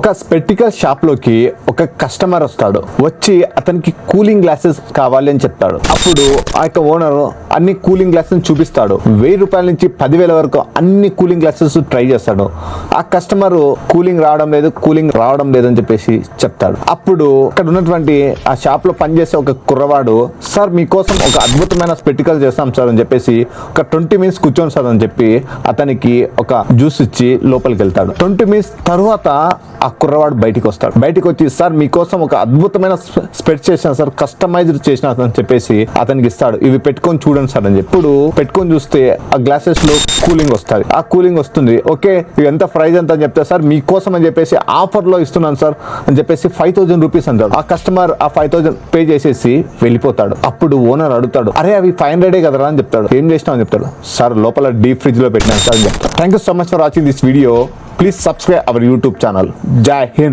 ఒక స్పెటికల్ షాప్లోకి ఒక కస్టమర్ వస్తాడు. వచ్చి అతనికి కూలింగ్ గ్లాసెస్ కావాలి అని చెప్తాడు. అప్పుడు ఆ యొక్క ఓనర్ అన్ని కూలింగ్ గ్లాసెస్ చూపిస్తాడు. వెయ్యి రూపాయల నుంచి పదివేల వరకు అన్ని కూలింగ్ గ్లాసెస్ ట్రై చేస్తాడు. ఆ కస్టమర్ కూలింగ్ రావడం లేదు కూలింగ్ రావడం లేదు అని చెప్పేసి చెప్తాడు. అప్పుడు అక్కడ ఉన్నటువంటి ఆ షాప్లో పనిచేసే ఒక కుర్రవాడు సార్ మీకోసం ఒక అద్భుతమైన స్పెటికల్ చేస్తాం సార్ అని చెప్పేసి ఒక ట్వంటీ మినిట్స్ కూర్చోండి సార్ అని చెప్పి అతనికి ఒక జ్యూస్ ఇచ్చి లోపలికి వెళ్తాడు. ట్వంటీ మినిట్స్ తర్వాత ఆ కుర్రవాడు బయటికి వస్తాడు. బయటికి వచ్చి సార్ మీకోసం ఒక అద్భుతమైన స్ప్రెడ్ చేసిన సార్. కస్టమైజ్డ్ చేసిన అని చెప్పేసి అతనికి ఇస్తాడు. ఇవి పెట్టుకొని చూడండి సార్ అని చెప్పి. ఇప్పుడు పెట్టుకొని చూస్తే ఆ గ్లాసెస్లో కూలింగ్ వస్తుంది. ఆ కూలింగ్ వస్తుంది. ఓకే ఇవి ఎంత ప్రైజ్ ఎంత? అని చెప్తే సార్ మీకోసం అని చెప్పేసి ఆఫర్లో ఇస్తున్నాను సార్ అని చెప్పేసి ఫైవ్ థౌసండ్ రూపీస్ అంటాడు. ఆ కస్టమర్ ఆ ఫైవ్ థౌసండ్ పే చేసేసి వెళ్ళిపోతాడు. అప్పుడు ఓనర్ అడుగుతాడు అరే అవి ఫైవ్ హండ్రెడే కదరా అని చెప్తాడు. ఏం చేసినావు? అని చెప్తాడు. సార్ లోపల డీప్ ఫ్రిడ్జ్లో పెట్టినాను సార్ అని చెప్తాడు. Thank you so much for watching this video. Please subscribe our YouTube channel जय हिंद